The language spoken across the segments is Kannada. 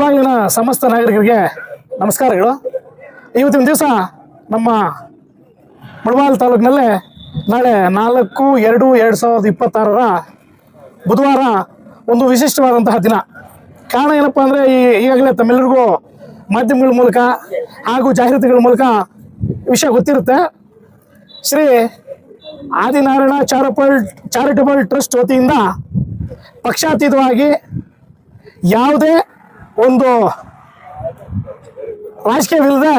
ಇವಾಗಿನ ಸಮಸ್ತ ನಾಗರಿಕರಿಗೆ ನಮಸ್ಕಾರಗಳು. ಇವತ್ತಿನ ದಿವಸ ನಮ್ಮ ಮುಳಬಾಲ್ ತಾಲೂಕಿನಲ್ಲೇ ನಾಳೆ ನಾಲ್ಕು ಎರಡು ಎರಡು ಸಾವಿರದ ಇಪ್ಪತ್ತಾರರ ಬುಧವಾರ ಒಂದು ವಿಶಿಷ್ಟವಾದಂತಹ ದಿನ. ಕಾರಣ ಏನಪ್ಪ ಅಂದರೆ ಈ ಈಗಾಗಲೇ ತಮ್ಮೆಲ್ಲರಿಗೂ ಮಾಧ್ಯಮಗಳ ಮೂಲಕ ಹಾಗೂ ಜಾಹೀರಾತುಗಳ ಮೂಲಕ ವಿಷಯ ಗೊತ್ತಿರುತ್ತೆ. Shri Adinarayana charitable charitable trust ವತಿಯಿಂದ ಪಕ್ಷಾತೀತವಾಗಿ ಯಾವುದೇ ಒಂದು ರಾಜಕೀಯವಿಲ್ಲದೆ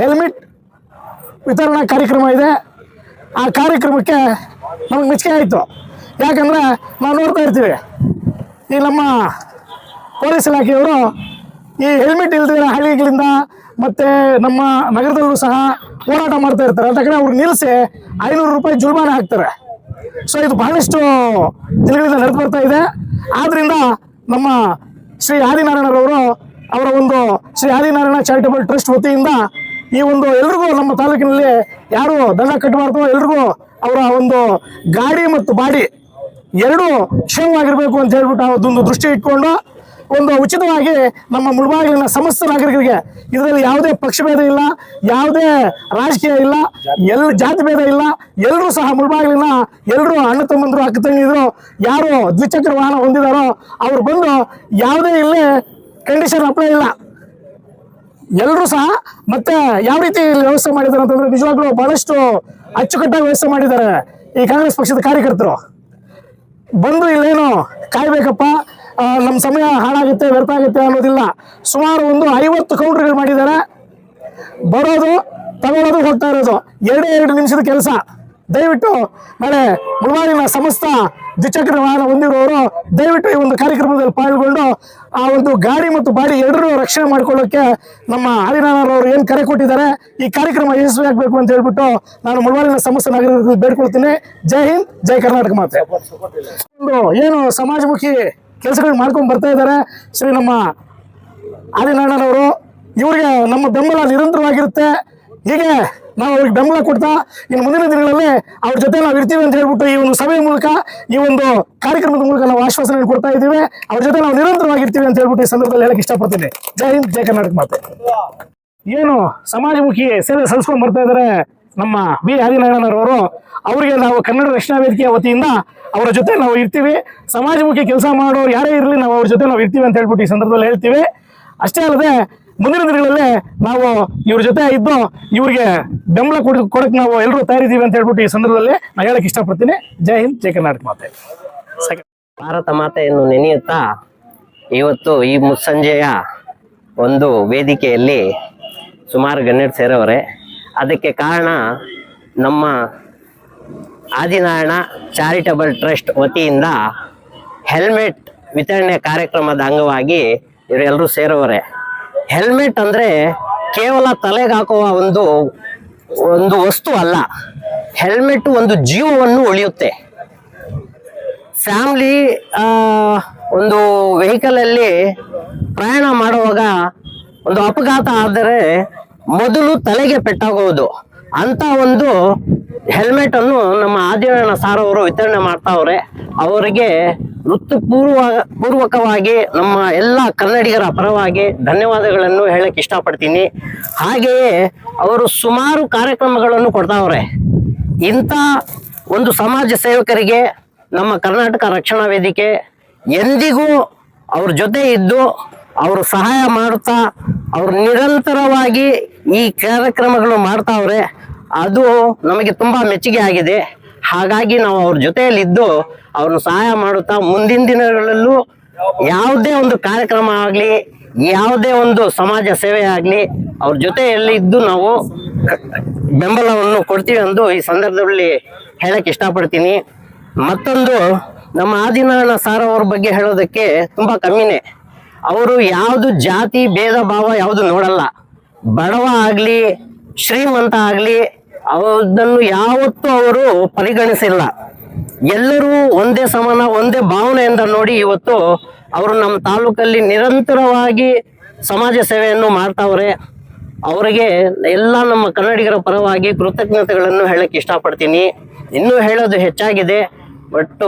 ಹೆಲ್ಮೆಟ್ ವಿತರಣಾ ಕಾರ್ಯಕ್ರಮ ಇದೆ. ಆ ಕಾರ್ಯಕ್ರಮಕ್ಕೆ ನಮಗೆ ಮೆಚ್ಚುಗೆ ಆಯಿತು. ಯಾಕಂದರೆ ನಾವು ನೋಡ್ತಾ ಇರ್ತೀವಿ. ಈ ನಮ್ಮ ಪೊಲೀಸ್ ಇಲಾಖೆಯವರು ಈ ಹೆಲ್ಮೆಟ್ ಇಲ್ದಿರೋ ಹಳ್ಳಿಗಳಿಂದ ಮತ್ತು ನಮ್ಮ ನಗರದಲ್ಲೂ ಸಹ ಹೋರಾಟ ಮಾಡ್ತಾ ಇರ್ತಾರೆ. ಅದ ಕಡೆ ಅವ್ರು ನಿಲ್ಲಿಸಿ ಐನೂರು ರೂಪಾಯಿ ಜುರ್ಮಾನೆ ಹಾಕ್ತಾರೆ. ಸೊ ಇದು ಬಹಳಷ್ಟು ದಿನಗಳಿಂದ ನಡೆದು ಬರ್ತಾ ಇದೆ. ಆದ್ದರಿಂದ ನಮ್ಮ ಶ್ರೀ ಆದಿನಾರಾಯಣರವರು ಅವರ ಒಂದು ಶ್ರೀ ಆದಿನಾರಾಯಣ ಚಾರಿಟಬಲ್ ಟ್ರಸ್ಟ್ ವತಿಯಿಂದ ಈ ಒಂದು ಎಲ್ರಿಗೂ ನಮ್ಮ ತಾಲೂಕಿನಲ್ಲಿ ಯಾರು ದಂಡ ಕಟ್ಟಬಾರ್ದು ಎಲ್ರಿಗೂ ಅವರ ಒಂದು ಗಾಡಿ ಮತ್ತು ಬಾಡಿ ಎರಡೂ ಕ್ಷೇಮವಾಗಿರಬೇಕು ಅಂತ ಹೇಳ್ಬಿಟ್ಟು ಅದೊಂದು ದೃಷ್ಟಿ ಇಟ್ಕೊಂಡು ಒಂದು ಉಚಿತವಾಗಿ ನಮ್ಮ ಮುಳಬಾಗಿಲಿನ ಸಮಸ್ತ ನಾಗರಿಕರಿಗೆ ಇದರಲ್ಲಿ ಯಾವುದೇ ಪಕ್ಷಭೇದ ಇಲ್ಲ, ಯಾವುದೇ ರಾಜಕೀಯ ಇಲ್ಲ ಎಲ್ಲ ಜಾತಿ ಭೇದ ಇಲ್ಲ ಎಲ್ಲರೂ ಸಹ ಮುಳಬಾಗಿಲಿನ ಎಲ್ಲರೂ ಅಣ್ಣ ತಮ್ಮಂದರು, ಅಕ್ಕ ತಂಗಿದ್ರು ಯಾರು ದ್ವಿಚಕ್ರ ವಾಹನ ಹೊಂದಿದಾರೋ ಅವ್ರು ಬಂದು ಯಾವುದೇ ಇಲ್ಲಿ ಕಂಡೀಷನ್ ಅಪ್ಲೈ ಇಲ್ಲ. ಎಲ್ಲರೂ ಸಹ ಮತ್ತೆ ಯಾವ ರೀತಿ ವ್ಯವಸ್ಥೆ ಮಾಡಿದ್ದಾರೆ ಅಂತಂದ್ರೆ ನಿಜವಾಗ್ಲೂ ಬಹಳಷ್ಟು ಅಚ್ಚುಕಟ್ಟಾಗಿ ವ್ಯವಸ್ಥೆ ಮಾಡಿದ್ದಾರೆ ಈ ಕಾಂಗ್ರೆಸ್ ಪಕ್ಷದ ಕಾರ್ಯಕರ್ತರು. ಬಂದು ಇಲ್ಲೇನು ಕಾಯ್ಬೇಕಪ್ಪ ನಮ್ಮ ಸಮಯ ಹಾಳಾಗುತ್ತೆ ವ್ಯರ್ಥ ಆಗುತ್ತೆ ಅನ್ನೋದಿಲ್ಲ. ಸುಮಾರು ಒಂದು ಐವತ್ತು ಕೌಂಟ್ರ್ಗಳು ಮಾಡಿದ್ದಾರೆ. ಬರೋದು ತಗೊಳ್ಳೋದು ಹೋಗ್ತಾ ಇರೋದು. ಎರಡೇ ಎರಡು ನಿಮಿಷದ ಕೆಲಸ. ದಯವಿಟ್ಟು ನಾಳೆ ಮುಳುವಾಡಿನ ಸಮಸ್ತ ದ್ವಿಚಕ್ರ ವಾಹನ ಹೊಂದಿರುವವರು ದಯವಿಟ್ಟು ಈ ಒಂದು ಕಾರ್ಯಕ್ರಮದಲ್ಲಿ ಪಾಲ್ಗೊಂಡು ಆ ಒಂದು ಗಾಡಿ ಮತ್ತು ಬಾಡಿ ಎರಡರೂ ರಕ್ಷಣೆ ಮಾಡ್ಕೊಳ್ಳೋಕೆ ನಮ್ಮ ಆದಿನಾರಾಯಣರವರು ಏನು ಕರೆ ಕೊಟ್ಟಿದ್ದಾರೆ, ಈ ಕಾರ್ಯಕ್ರಮ ಯಶಸ್ವಿ ಆಗಬೇಕು ಅಂತ ಹೇಳ್ಬಿಟ್ಟು ನಾನು ಮುಳುವಾಡಿನ ಸಮಸ್ತ ನಾಗರಿಕರಿಗೆ ಬೇಡ್ಕೊಳ್ತೀನಿ. ಜೈ ಹಿಂದ್, ಜೈ ಕರ್ನಾಟಕ ಮಾತೆ. ಒಂದು ಏನು ಸಮಾಜಮುಖಿ ಕೆಲಸಗಳು ಮಾಡ್ಕೊಂಡು ಬರ್ತಾ ಇದ್ದಾರೆ. ಶ್ರೀ ನಮ್ಮ ಆದಿನಾರಾಯಣವರು ಇವರಿಗೆ ನಮ್ಮ ಬೆಂಬಲ ನಿರಂತರವಾಗಿರುತ್ತೆ. ಹೀಗೆ ನಾವು ಅವ್ರಿಗೆ ಬೆಂಬಲ ಕೊಡ್ತಾ ಇನ್ನು ಮುಂದಿನ ದಿನಗಳಲ್ಲಿ ಅವ್ರ ಜೊತೆ ನಾವು ಇರ್ತೀವಿ ಅಂತ ಹೇಳ್ಬಿಟ್ಟು ಈ ಒಂದು ಸಭೆಯ ಮೂಲಕ, ಈ ಒಂದು ಕಾರ್ಯಕ್ರಮದ ಮೂಲಕ ನಾವು ಆಶ್ವಾಸನೆ ಕೊಡ್ತಾ ಇದ್ದೀವಿ. ಅವ್ರ ಜೊತೆ ನಾವು ನಿರಂತರವಾಗಿರ್ತೀವಿ ಅಂತ ಹೇಳ್ಬಿಟ್ಟು ಈ ಸಂದರ್ಭದಲ್ಲಿ ಹೇಳಕ್ಕೆ ಇಷ್ಟಪಡ್ತೀನಿ. ಜೈ ಹಿಂದ್, ಜೈ ಕರ್ನಾಟಕ ಮಾತೆ. ಏನು ಸಮಾಜಮುಖಿ ಸೇವೆ ಸಲ್ಲಿಸ್ಕೊಂಡು ಬರ್ತಾ ಇದ್ದಾರೆ. ನಮ್ಮ ಬಿ ಆದಿನಾರಾಯಣರವರು, ಅವರಿಗೆ ನಾವು ಕನ್ನಡ ರಕ್ಷಣಾ ವೇದಿಕೆಯ ವತಿಯಿಂದ ಅವರ ಜೊತೆ ನಾವು ಇರ್ತೀವಿ. ಸಮಾಜಮುಖಿ ಕೆಲಸ ಮಾಡೋರು ಯಾರೇ ಇರಲಿ ನಾವು ಅವ್ರ ಜೊತೆ ನಾವು ಇರ್ತೀವಿ ಅಂತ ಹೇಳ್ಬಿಟ್ಟು ಈ ಸಂದರ್ಭದಲ್ಲಿ ಹೇಳ್ತೀವಿ. ಅಷ್ಟೇ ಅಲ್ಲದೆ ಮುಂದಿನ ದಿನಗಳಲ್ಲಿ ನಾವು ಇವ್ರ ಜೊತೆ ಇದ್ದು ಇವ್ರಿಗೆ ಬೆಂಬಲ ಕೊಡ ಕೊಡಕ್ಕೆ ನಾವು ಎಲ್ಲರೂ ತಯಾರಿದ್ದೀವಿ ಅಂತ ಹೇಳ್ಬಿಟ್ಟು ಈ ಸಂದರ್ಭದಲ್ಲಿ ನಾನು ಹೇಳಕ್ಕೆ ಇಷ್ಟಪಡ್ತೀನಿ. ಜೈ ಹಿಂದ್, ಜೈ ಕರ್ನಾಟಕ ಮಾತೆ. ಭಾರತ ಮಾತೆಯನ್ನು ನೆನೆಯುತ್ತಾ ಇವತ್ತು ಈ ಮುಸ್ಸಂಜೆಯ ಒಂದು ವೇದಿಕೆಯಲ್ಲಿ ಸುಮಾರು ಗಣ್ಯರು ಸೇರವರೆ. ಅದಕ್ಕೆ ಕಾರಣ ನಮ್ಮ ಆದಿನಾರಾಯಣ ಚಾರಿಟಬಲ್ ಟ್ರಸ್ಟ್ ವತಿಯಿಂದ ಹೆಲ್ಮೆಟ್ ವಿತರಣೆ ಕಾರ್ಯಕ್ರಮದ ಅಂಗವಾಗಿ ಇವರೆಲ್ಲರೂ ಸೇರೋವರೆ ಹೆಲ್ಮೆಟ್ ಅಂದರೆ ಕೇವಲ ತಲೆಗೆ ಹಾಕುವ ಒಂದು ಒಂದು ವಸ್ತು ಅಲ್ಲ. ಹೆಲ್ಮೆಟ್ ಒಂದು ಜೀವವನ್ನು ಉಳಿಯುತ್ತೆ. ಫ್ಯಾಮ್ಲಿ ಒಂದು ವೆಹಿಕಲಲ್ಲಿ ಪ್ರಯಾಣ ಮಾಡುವಾಗ ಒಂದು ಅಪಘಾತ ಆದರೆ ಮೊದಲು ತಲೆಗೆ ಪೆಟ್ಟಾಗುವುದು. ಅಂತ ಒಂದು ಹೆಲ್ಮೆಟ್ ಅನ್ನು ನಮ್ಮ ಆದಿನಾರಾಯಣ ಸಾರ್ ಅವರು ವಿತರಣೆ ಮಾಡ್ತಾವ್ರೆ. ಅವರಿಗೆ ವೃತ್ತಿಪೂರ್ವ, ಪೂರ್ವಕವಾಗಿ ನಮ್ಮ ಎಲ್ಲ ಕನ್ನಡಿಗರ ಪರವಾಗಿ ಧನ್ಯವಾದಗಳನ್ನು ಹೇಳಕ್ ಇಷ್ಟಪಡ್ತೀನಿ. ಹಾಗೆಯೇ ಅವರು ಸುಮಾರು ಕಾರ್ಯಕ್ರಮಗಳನ್ನು ಕೊಡ್ತಾವ್ರೆ. ಇಂಥ ಒಂದು ಸಮಾಜ ಸೇವಕರಿಗೆ ನಮ್ಮ ಕರ್ನಾಟಕ ರಕ್ಷಣಾ ವೇದಿಕೆ ಎಂದಿಗೂ ಅವ್ರ ಜೊತೆ ಇದ್ದು ಅವರು ಸಹಾಯ ಮಾಡುತ್ತಾ ಅವರು ನಿರಂತರವಾಗಿ ಈ ಕಾರ್ಯಕ್ರಮಗಳು ಮಾಡ್ತಾವ್ರೆ, ಅದು ನಮಗೆ ತುಂಬ ಮೆಚ್ಚುಗೆ ಆಗಿದೆ. ಹಾಗಾಗಿ ನಾವು ಅವ್ರ ಜೊತೆಯಲ್ಲಿದ್ದು ಅವ್ರನ್ನ ಸಹಾಯ ಮಾಡುತ್ತಾ, ಮುಂದಿನ ದಿನಗಳಲ್ಲೂ ಯಾವುದೇ ಒಂದು ಕಾರ್ಯಕ್ರಮ ಆಗಲಿ, ಯಾವುದೇ ಒಂದು ಸಮಾಜ ಸೇವೆ ಆಗಲಿ, ಅವ್ರ ಜೊತೆಯಲ್ಲಿ ಇದ್ದು ನಾವು ಬೆಂಬಲವನ್ನು ಕೊಡ್ತೀವಿ ಎಂದು ಈ ಸಂದರ್ಭದಲ್ಲಿ ಹೇಳಕ್ಕೆ ಇಷ್ಟಪಡ್ತೀನಿ. ಮತ್ತೊಂದು, ನಮ್ಮ ಆದಿನಾರಾಯಣ ಸಾರ್ ಅವ್ರ ಬಗ್ಗೆ ಹೇಳೋದಕ್ಕೆ ತುಂಬ ಕಮ್ಮಿನೇ. ಅವರು ಯಾವುದು ಜಾತಿ, ಭೇದ, ಭಾವ ಯಾವುದು ನೋಡಲ್ಲ. ಬಡವ ಆಗಲಿ, ಶ್ರೀಮಂತ ಆಗಲಿ ಅದನ್ನು ಯಾವತ್ತೂ ಅವರು ಪರಿಗಣಿಸಿಲ್ಲ. ಎಲ್ಲರೂ ಒಂದೇ ಸಮಾನ, ಒಂದೇ ಭಾವನೆಯಿಂದ ನೋಡಿ ಇವತ್ತು ಅವರು ನಮ್ಮ ತಾಲೂಕಲ್ಲಿ ನಿರಂತರವಾಗಿ ಸಮಾಜ ಸೇವೆಯನ್ನು ಮಾಡ್ತಾವ್ರೆ. ಅವರಿಗೆ ಎಲ್ಲ ನಮ್ಮ ಕನ್ನಡಿಗರ ಪರವಾಗಿ ಕೃತಜ್ಞತೆಗಳನ್ನು ಹೇಳಕ್ಕೆ ಇಷ್ಟಪಡ್ತೀನಿ. ಇನ್ನೂ ಹೇಳೋದು ಹೆಚ್ಚಾಗಿದೆ ಬಟ್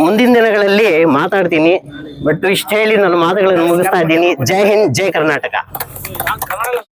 ಮುಂದಿನ ದಿನಗಳಲ್ಲಿ ಮಾತಾಡ್ತೀನಿ. ಬಟ್ ಇಷ್ಟ ಹೇಳಿ ನನ್ನ ಮಾತುಗಳನ್ನು ಮುಗಿಸ್ತಾ ಇದ್ದೀನಿ. ಜೈ ಹಿಂದ್ ಜೈ ಕರ್ನಾಟಕ.